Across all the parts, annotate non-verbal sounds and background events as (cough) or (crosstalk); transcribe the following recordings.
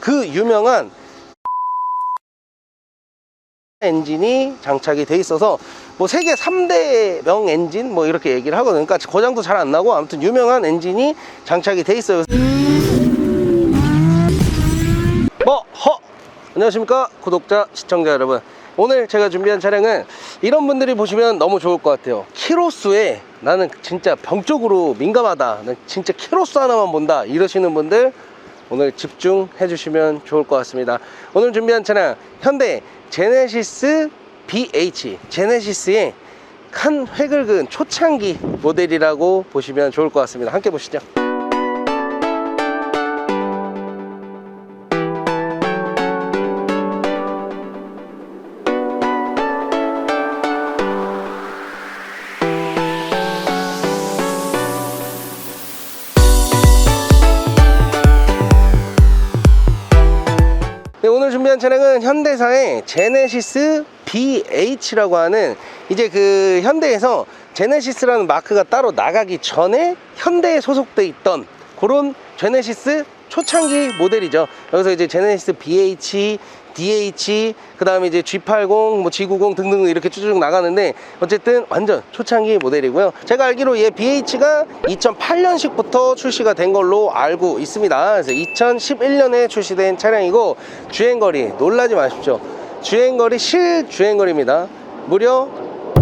그 유명한 엔진이 장착이 돼 있어서 뭐 세계 3대 명 엔진 뭐 이렇게 얘기를 하거든요. 그러니까 고장도 잘 안 나고 아무튼 유명한 엔진이 장착이 돼 있어요. 뭐, 허! 안녕하십니까 구독자 시청자 여러분 오늘 제가 준비한 차량은 이런 분들이 보시면 너무 좋을 것 같아요 키로수에 나는 진짜 병적으로 민감하다 난 진짜 키로수 하나만 본다 이러시는 분들 오늘 집중해 주시면 좋을 것 같습니다. 오늘 준비한 차량 현대 제네시스 BH 제네시스의 칸 회긁은 초창기 모델이라고 보시면 좋을 것 같습니다. 함께 보시죠 오늘 준비한 차량은 현대사의 제네시스 BH라고 하는 이제 그 현대에서 제네시스라는 마크가 따로 나가기 전에 현대에 소속돼 있던 그런 제네시스 초창기 모델이죠. 여기서 이제 제네시스 BH, DH, 그 다음에 이제 G80, 뭐 G90 등등 이렇게 쭉쭉 나가는데 어쨌든 완전 초창기 모델이고요. 제가 알기로 얘 BH가 2008년식부터 출시가 된 걸로 알고 있습니다. 그래서 2011년에 출시된 차량이고 주행거리 놀라지 마십시오. 주행거리 실주행거리입니다. 무려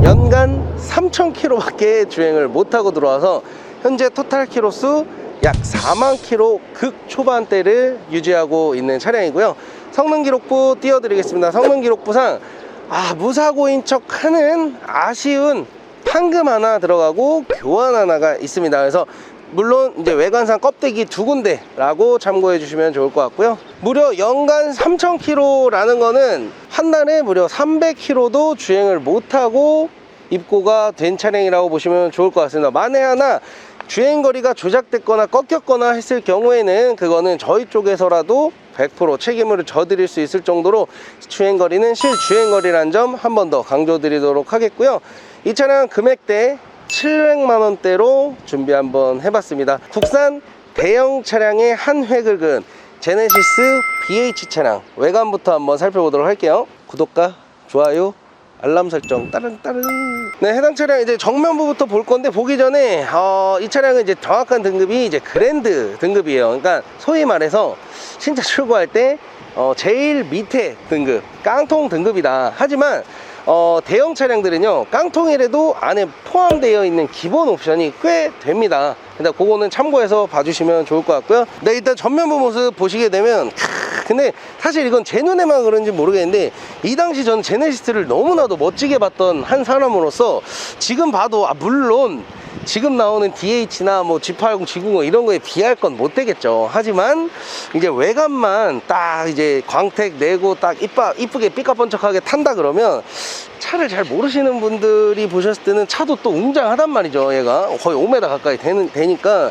연간 3,000km밖에 주행을 못하고 들어와서 현재 토탈 키로수 약 4만 킬로 극 초반대를 유지하고 있는 차량이고요. 성능 기록부 띄워드리겠습니다. 성능 기록부상 아 무사고인 척하는 아쉬운 판금 하나 들어가고 교환 하나가 있습니다. 그래서 물론 이제 외관상 껍데기 두 군데라고 참고해 주시면 좋을 것 같고요. 무려 연간 3,000km라는 거는 한 달에 무려 300km도 주행을 못하고 입고가 된 차량이라고 보시면 좋을 것 같습니다. 만에 하나 주행거리가 조작됐거나 꺾였거나 했을 경우에는 그거는 저희 쪽에서라도 100% 책임을 져드릴 수 있을 정도로 주행거리는 실주행거리라는 점한 번 더 강조드리도록 하겠고요. 이 차량 금액대 700만 원대로 준비 한번 해봤습니다. 국산 대형 차량의 한 획을 제네시스 BH 차량 외관부터 한번 살펴보도록 할게요. 구독과 좋아요 알람 설정 따릉 따릉. 네 해당 차량 이제 정면부부터 볼 건데 보기 전에 어, 이 차량은 이제 정확한 등급이 이제 그랜드 등급이에요. 그러니까 소위 말해서 신차 출고할 때 어, 제일 밑에 등급 깡통 등급이다. 하지만 어, 대형 차량들은요 깡통이라도 안에 포함되어 있는 기본 옵션이 꽤 됩니다. 근데 그거는 참고해서 봐주시면 좋을 것 같고요. 네 일단 전면부 모습 보시게 되면 크, 근데 사실 이건 제 눈에만 그런지 모르겠는데 이 당시 전 제네시스를 너무나도 멋지게 봤던 한 사람으로서 지금 봐도 아 물론 지금 나오는 DH나 뭐 G80, G90 이런 거에 비할 건 못 되겠죠. 하지만 이제 외관만 딱 이제 광택 내고 딱 이빠 이쁘게 삐까번쩍하게 탄다 그러면 차를 잘 모르시는 분들이 보셨을 때는 차도 또 웅장하단 말이죠. 얘가 거의 5m 가까이 되는 되니까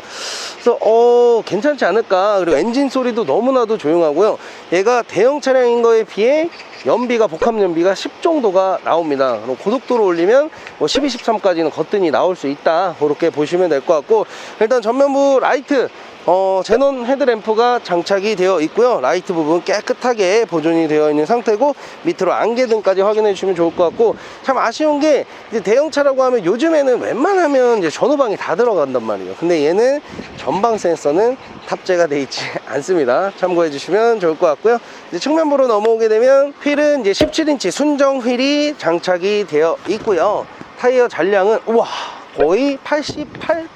그래서 어 괜찮지 않을까. 그리고 엔진 소리도 너무나도 조용하고요. 얘가 대형 차량인 거에 비해 연비가 복합 연비가 10 정도가 나옵니다. 그럼 고속도로 올리면 뭐 12, 13까지는 거뜬히 나올 수 있다. 그렇게 보시면 될 것 같고 일단 전면부 라이트 어, 제논 헤드램프가 장착이 되어 있고요. 라이트 부분 깨끗하게 보존이 되어 있는 상태고 밑으로 안개등까지 확인해 주시면 좋을 것 같고 참 아쉬운 게 대형차라고 하면 요즘에는 웬만하면 이제 전후방이 다 들어간단 말이에요. 근데 얘는 전방 센서는 탑재가 되어 있지 (laughs) 않습니다. 참고해 주시면 좋을 것 같고요. 이제 측면부로 넘어오게 되면 휠은 이제 17인치 순정 휠이 장착이 되어 있고요. 타이어 잔량은 우와 거의 88%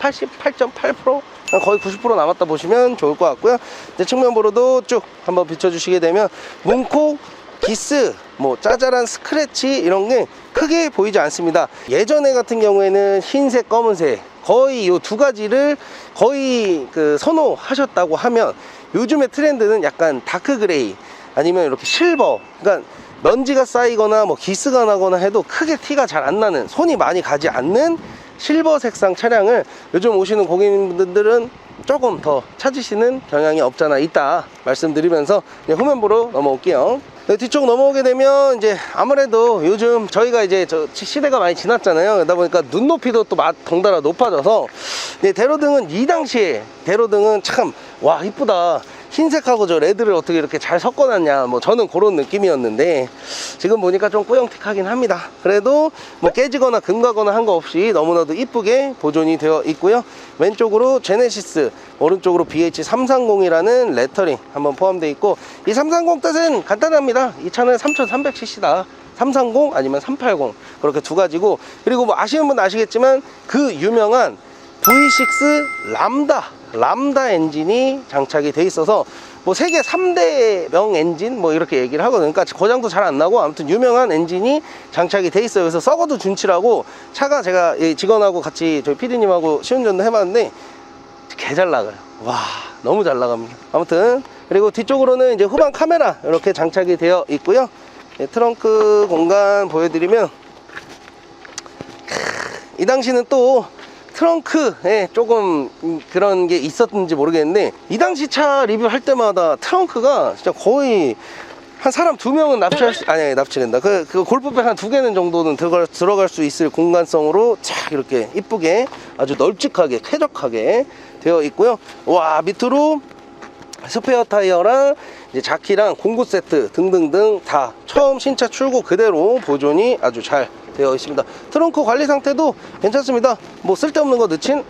88.8% 거의 90% 남았다 보시면 좋을 것 같고요. 이제 측면부로도 쭉 한번 비춰주시게 되면 문콕, 기스, 뭐 짜잘한 스크래치 이런 게 크게 보이지 않습니다. 예전에 같은 경우에는 흰색, 검은색 거의 이 두 가지를 거의 그 선호하셨다고 하면 요즘의 트렌드는 약간 다크 그레이 아니면 이렇게 실버 그러니까 먼지가 쌓이거나 뭐 기스가 나거나 해도 크게 티가 잘 안 나는 손이 많이 가지 않는 실버 색상 차량을 요즘 오시는 고객님들은 조금 더 찾으시는 경향이 없잖아 있다. 말씀드리면서 후면부로 넘어올게요. 네, 뒤쪽 넘어오게 되면 이제 아무래도 요즘 저희가 이제 저 시대가 많이 지났잖아요. 그러다 보니까 눈높이도 또 마- 덩달아 높아져서. 이제 대로등은 이 당시에 대로등은 참 와 이쁘다 흰색하고 저 레드를 어떻게 이렇게 잘 섞어놨냐 뭐 저는 그런 느낌이었는데 지금 보니까 좀 꾸영틱하긴 합니다. 그래도 뭐 깨지거나 금가거나 한 거 없이 너무나도 이쁘게 보존이 되어 있고요. 왼쪽으로 제네시스 오른쪽으로 BH330이라는 레터링 한번 포함되어 있고 이 330 뜻은 간단합니다. 이 차는 3300cc다. 330 아니면 380 그렇게 두 가지고 그리고 뭐 아시는 분 아시겠지만 그 유명한 V6 람다 람다 엔진이 장착이 돼 있어서 뭐 세계 3대 명 엔진 뭐 이렇게 얘기를 하거든요. 그러니까 고장도 잘 안 나고 아무튼 유명한 엔진이 장착이 돼 있어요. 그래서 썩어도 준치라고 차가 제가 이 직원하고 같이 저희 피디님하고 시운전도 해봤는데 개 잘 나가요. 와 너무 잘 나갑니다. 아무튼 그리고 뒤쪽으로는 이제 후방 카메라 이렇게 장착이 되어 있고요. 예, 트렁크 공간 보여드리면 이 당시는 또 트렁크 에 조금 음, 그런 게 있었는지 모르겠는데 이 당시 차 리뷰할 때마다 트렁크가 진짜 거의 한 사람 두 명은 납치할 수 아니 납치된다. 그, 그 골프백 한 두 개는 정도는 들어갈, 들어갈 수 있을 공간성으로 쫙 이렇게 이쁘게 아주 널찍하게 쾌적하게 되어 있고요. 와 밑으로 스페어 타이어랑 이제 자키랑 공구 세트 등등등 다 처음 신차 출고 그대로 보존이 아주 잘 되어 있습니다. 트렁크 관리 상태도 괜찮습니다. 뭐 쓸데없는 거 넣진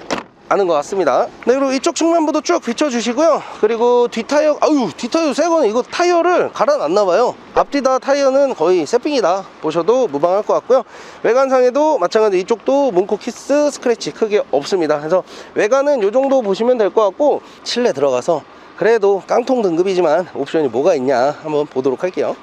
않은 것 같습니다. 네, 그리고 이쪽 측면부도 쭉 비춰주시고요. 그리고 뒷 타이어, 아유, 뒷 타이어 새 거는 이거 타이어를 갈아놨나 봐요. 앞뒤 다 타이어는 거의 새삥이다 보셔도 무방할 것 같고요. 외관상에도 마찬가지 이쪽도 문콕 키스 스크래치 크게 없습니다. 그래서 외관은 이 정도 보시면 될 것 같고 실내 들어가서 그래도 깡통 등급이지만 옵션이 뭐가 있냐 한번 보도록 할게요.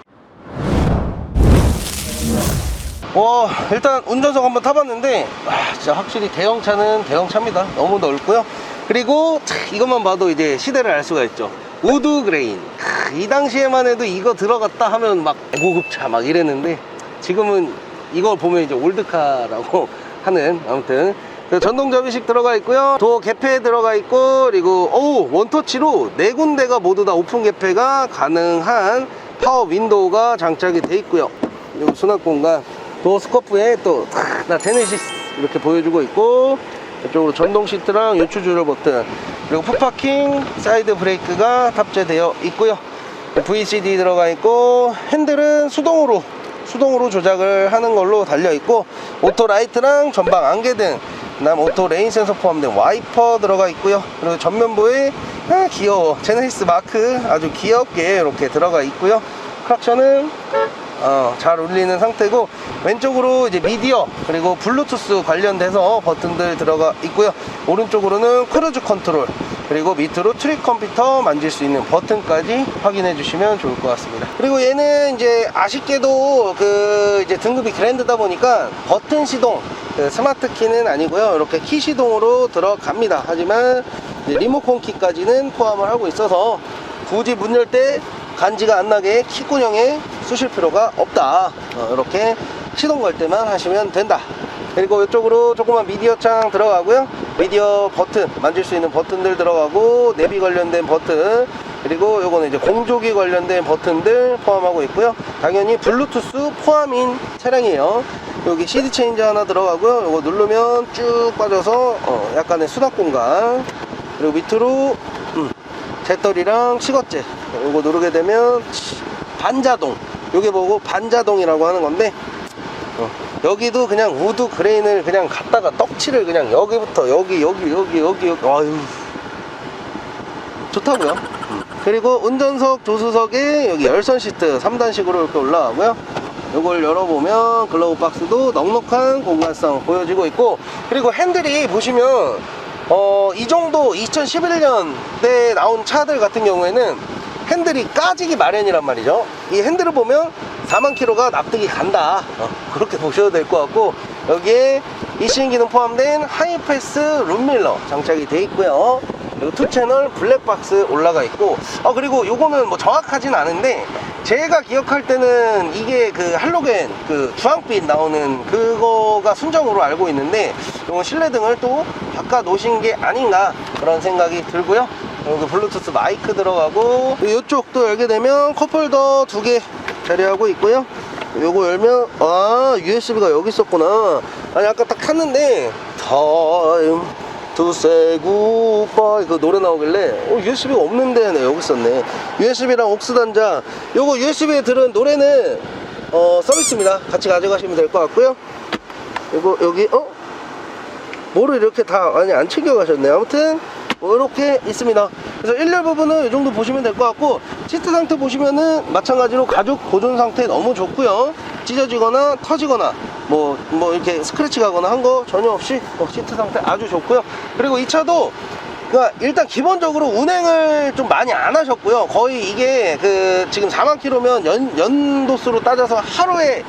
와 일단 운전석 한번 타봤는데 아, 진짜 확실히 대형차는 대형차입니다. 너무 넓고요. 그리고 차, 이것만 봐도 이제 시대를 알 수가 있죠. 우드 그레인. 크, 이 당시에만 해도 이거 들어갔다 하면 막 고급차 막 이랬는데 지금은 이걸 보면 이제 올드카라고 (laughs) 하는 아무튼. 그 전동 접이식 들어가 있고요. 도어 개폐 들어가 있고 그리고 오 원터치로 네 군데가 모두 다 오픈 개폐가 가능한 파워 윈도우가 장착이 돼 있고요. 그리고 수납 공간 도어 스커프에 또 나 제네시스 이렇게 보여주고 있고 이쪽으로 전동 시트랑 요추 조절 버튼 그리고 푸파킹 사이드 브레이크가 탑재되어 있고요. VCD 들어가 있고 핸들은 수동으로 수동으로 조작을 하는 걸로 달려 있고 오토 라이트랑 전방 안개 등 그다음 오토 레인 센서 포함된 와이퍼 들어가 있고요. 그리고 전면부에 아 귀여워. 제네시스 마크 아주 귀엽게 이렇게 들어가 있고요. 크락션은 어, 잘 울리는 상태고 왼쪽으로 이제 미디어 그리고 블루투스 관련돼서 버튼들 들어가 있고요. 오른쪽으로는 크루즈 컨트롤 그리고 밑으로 트릭 컴퓨터 만질 수 있는 버튼까지 확인해 주시면 좋을 것 같습니다. 그리고 얘는 이제 아쉽게도 그 이제 등급이 그랜드다 보니까 버튼 시동 그 스마트 키는 아니고요. 이렇게 키 시동으로 들어갑니다. 하지만 리모컨 키까지는 포함을 하고 있어서 굳이 문 열 때 간지가 안 나게 키구녕에 쑤실 필요가 없다. 어, 이렇게 시동 걸 때만 하시면 된다. 그리고 이쪽으로 조그만 미디어 창 들어가고요. 미디어 버튼 만질 수 있는 버튼들 들어가고 내비 관련된 버튼 그리고 요거는 이제 공조기 관련된 버튼들 포함하고 있고요. 당연히 블루투스 포함인 차량이에요. 여기 CD 체인저 하나 들어가고요. 요거 누르면 쭉 빠져서 어, 약간의 수납 공간. 그리고 밑으로 음, 배터리랑 시거제 요거 누르게 되면 반자동. 요게 보고? 반자동이라고 하는 건데 어, 여기도 그냥 우드 그레인을 그냥 갖다가 떡칠을 그냥 여기부터 여기 여기 여기 여기 여기. 아유. 좋다고요? 음. 그리고 운전석 조수석에 여기 열선 시트 3단식으로 이렇게 올라가고요. 이걸 열어보면 글러브 박스도 넉넉한 공간성 보여지고 있고 그리고 핸들이 보시면 어, 이 정도 2011년대 나온 차들 같은 경우에는 핸들이 까지기 마련이란 말이죠. 이 핸들을 보면 4만 킬로가 납득이 간다. 어, 그렇게 보셔도 될 것 같고 여기에 이신 기능 포함된 하이패스 룸밀러 장착이 돼 있고요. 그리고 투 채널 블랙박스 올라가 있고 어 그리고 요거는 뭐 정확하진 않은데 제가 기억할 때는 이게 그 할로겐 그 주황빛 나오는 그거가 순정으로 알고 있는데 요건 실내등을 또 바꿔 놓으신 게 아닌가 그런 생각이 들고요 여기 블루투스 마이크 들어가고 이쪽도 열게 되면 컵홀더 두 개 자리하고 있고요. 요거 열면 아 USB가 여기 있었구나. 아니 아까 딱 탔는데 타임 to say goodbye 그 노래 나오길래 어 USB가 없는데 네, 여기 있었네. USB랑 옥스 단자. 요거 USB에 들은 노래는 어 서비스입니다. 같이 가져가시면 될 것 같고요. 요거 여기 어? 뭐를 이렇게 다 많이 안 챙겨 가셨네. 아무튼 뭐 이렇게 있습니다. 그래서 1열 부분은 이 정도 보시면 될 것 같고 시트 상태 보시면은 마찬가지로 가죽 보존 상태 너무 좋고요. 찢어지거나 터지거나 뭐, 뭐 이렇게 스크래치 가거나 한 거 전혀 없이 어, 시트 상태 아주 좋고요. 그리고 이 차도 그러니까 일단 기본적으로 운행을 좀 많이 안 하셨고요. 거의 이게 그 지금 4만 킬로면 연, 연도수로 따져서 하루에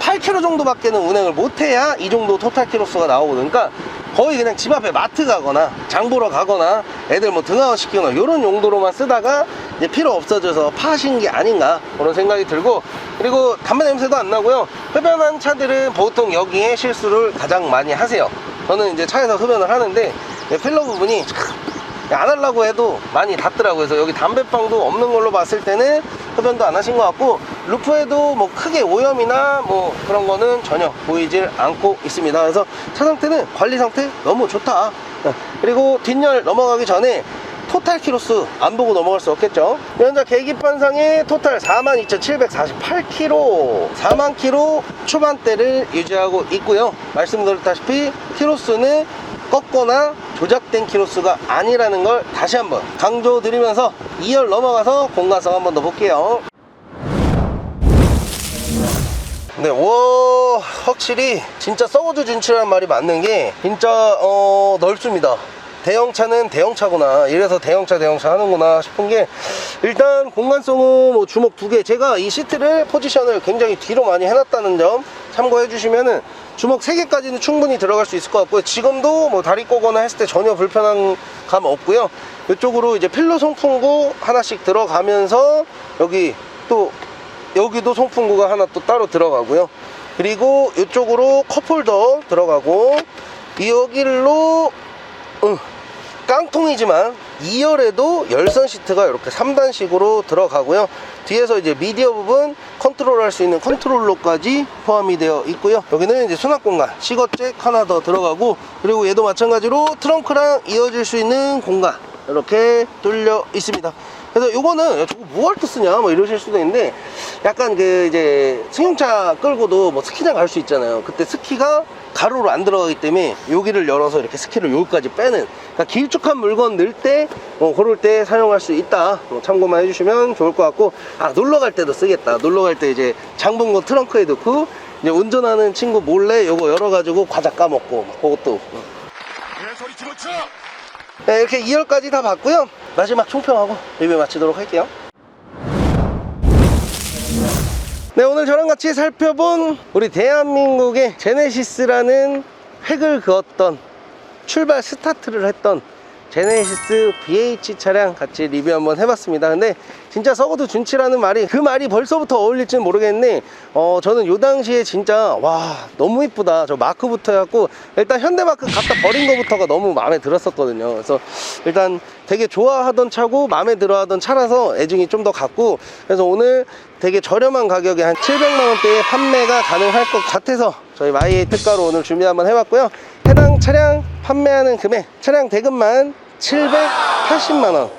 8km 정도밖에는 운행을 못해야 이 정도 토탈 키로수가 나오거든요. 그러니까 거의 그냥 집 앞에 마트 가거나 장 보러 가거나 애들 뭐 등하원 시키거나 이런 용도로만 쓰다가 이제 필요 없어져서 파신 게 아닌가 그런 생각이 들고 그리고 담배 냄새도 안 나고요. 흡연한 차들은 보통 여기에 실수를 가장 많이 하세요. 저는 이제 차에서 흡연을 하는데 이 필러 부분이 안 하려고 해도 많이 닿더라고요. 그래서 여기 담배빵도 없는 걸로 봤을 때는 흡연도 안 하신 것 같고 루프에도 뭐 크게 오염이나 뭐 그런 거는 전혀 보이질 않고 있습니다. 그래서 차 상태는 관리 상태 너무 좋다. 네. 그리고 뒷열 넘어가기 전에 토탈 키로수 안 보고 넘어갈 수 없겠죠. 현재 계기판상에 토탈 42,748km, 4만 km 초반대를 유지하고 있고요. 말씀드렸다시피 키로수는 꺾거나 조작된 키로수가 아니라는 걸 다시 한번 강조드리면서 2열 넘어가서 공간성 한번 더 볼게요. 네, 와, 확실히 진짜 썩어도 준치라는 말이 맞는 게 진짜 어, 넓습니다. 대형차는 대형차구나. 이래서 대형차 대형차 하는구나 싶은 게 일단 공간성은 뭐 주먹 두 개. 제가 이 시트를 포지션을 굉장히 뒤로 많이 해놨다는 점 참고해 주시면은 주먹 세 개까지는 충분히 들어갈 수 있을 것 같고요. 지금도 뭐 다리 꼬거나 했을 때 전혀 불편한 감 없고요. 이쪽으로 이제 필러 송풍구 하나씩 들어가면서 여기 또 여기도 송풍구가 하나 또 따로 들어가고요. 그리고 이쪽으로 컵홀더 들어가고 이 여기로 응, 깡통이지만 2열에도 열선 시트가 이렇게 3단식으로 들어가고요. 뒤에서 이제 미디어 부분 컨트롤 할 수 있는 컨트롤러까지 포함이 되어 있고요. 여기는 이제 수납 공간, 시거잭 하나 더 들어가고 그리고 얘도 마찬가지로 트렁크랑 이어질 수 있는 공간 이렇게 뚫려 있습니다. 그래서 요거는 야, 저거 뭐 할 때 쓰냐? 뭐 이러실 수도 있는데 약간 그 이제 승용차 끌고도 뭐 스키장 갈 수 있잖아요. 그때 스키가 가로로 안 들어가기 때문에 여기를 열어서 이렇게 스키를 여기까지 빼는 그러니까 길쭉한 물건 넣을 때 어, 그럴 때 사용할 수 있다. 뭐 참고만 해주시면 좋을 것 같고. 아 놀러 갈 때도 쓰겠다. 놀러 갈 때 이제 장본 거 트렁크에 넣고 이제 운전하는 친구 몰래 요거 열어가지고 과자 까먹고 막 그것도. 소리 집어쳐! 네, 이렇게 2열까지 다 봤고요. 마지막 총평하고 리뷰 마치도록 할게요. 네, 오늘 저랑 같이 살펴본 우리 대한민국의 제네시스라는 획을 그었던 출발 스타트를 했던 제네시스 BH 차량 같이 리뷰 한번 해봤습니다. 근데 진짜 썩어도 준치라는 말이 그 말이 벌써부터 어울릴지는 모르겠는데 어 저는 요 당시에 진짜 와 너무 이쁘다 저 마크부터 해갖고 일단 현대마크 갖다 버린 거부터가 너무 마음에 들었었거든요. 그래서 일단 되게 좋아하던 차고 마음에 들어하던 차라서 애증이 좀 더 갔고 그래서 오늘 되게 저렴한 가격에 한 700만 원대에 판매가 가능할 것 같아서 저희 마이에이 특가로 오늘 준비 한번 해봤고요. 해당 차량 판매하는 금액 차량 대금만 780만 원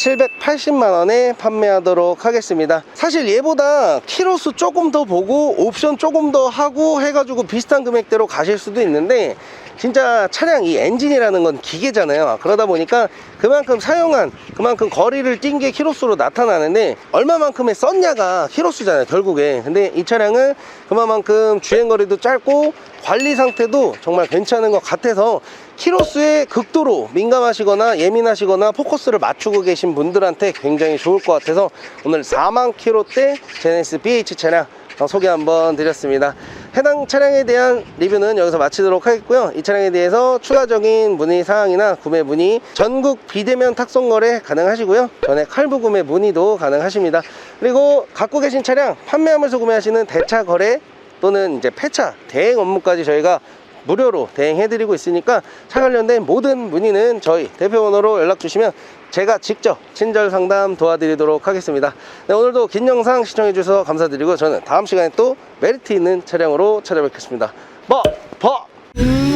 780만 원에 판매하도록 하겠습니다. 사실 얘보다 키로수 조금 더 보고 옵션 조금 더 하고 해가지고 비슷한 금액대로 가실 수도 있는데 진짜 차량 이 엔진이라는 건 기계잖아요. 그러다 보니까 그만큼 사용한 그만큼 거리를 뛴 게 키로수로 나타나는데 얼마만큼의 썼냐가 키로수잖아요. 결국에. 근데 이 차량은 그만큼 주행거리도 짧고 관리 상태도 정말 괜찮은 것 같아서 키로수에 극도로 민감하시거나 예민하시거나 포커스를 맞추고 계신 분들한테 굉장히 좋을 것 같아서 오늘 4만 킬로대 제네시스 BH 차량 어, 소개 한번 드렸습니다. 해당 차량에 대한 리뷰는 여기서 마치도록 하겠고요. 이 차량에 대해서 추가적인 문의 사항이나 구매 문의 전국 비대면 탁송 거래 가능하시고요. 전액 할부 구매 문의도 가능하십니다. 그리고 갖고 계신 차량 판매하면서 구매하시는 대차 거래 또는 이제 폐차 대행 업무까지 저희가 무료로 대행해드리고 있으니까 차 관련된 모든 문의는 저희 대표번호로 연락 주시면 제가 직접 친절 상담 도와드리도록 하겠습니다. 네, 오늘도 긴 영상 시청해주셔서 감사드리고 저는 다음 시간에 또 메리트 있는 차량으로 찾아뵙겠습니다. 뭐, 버!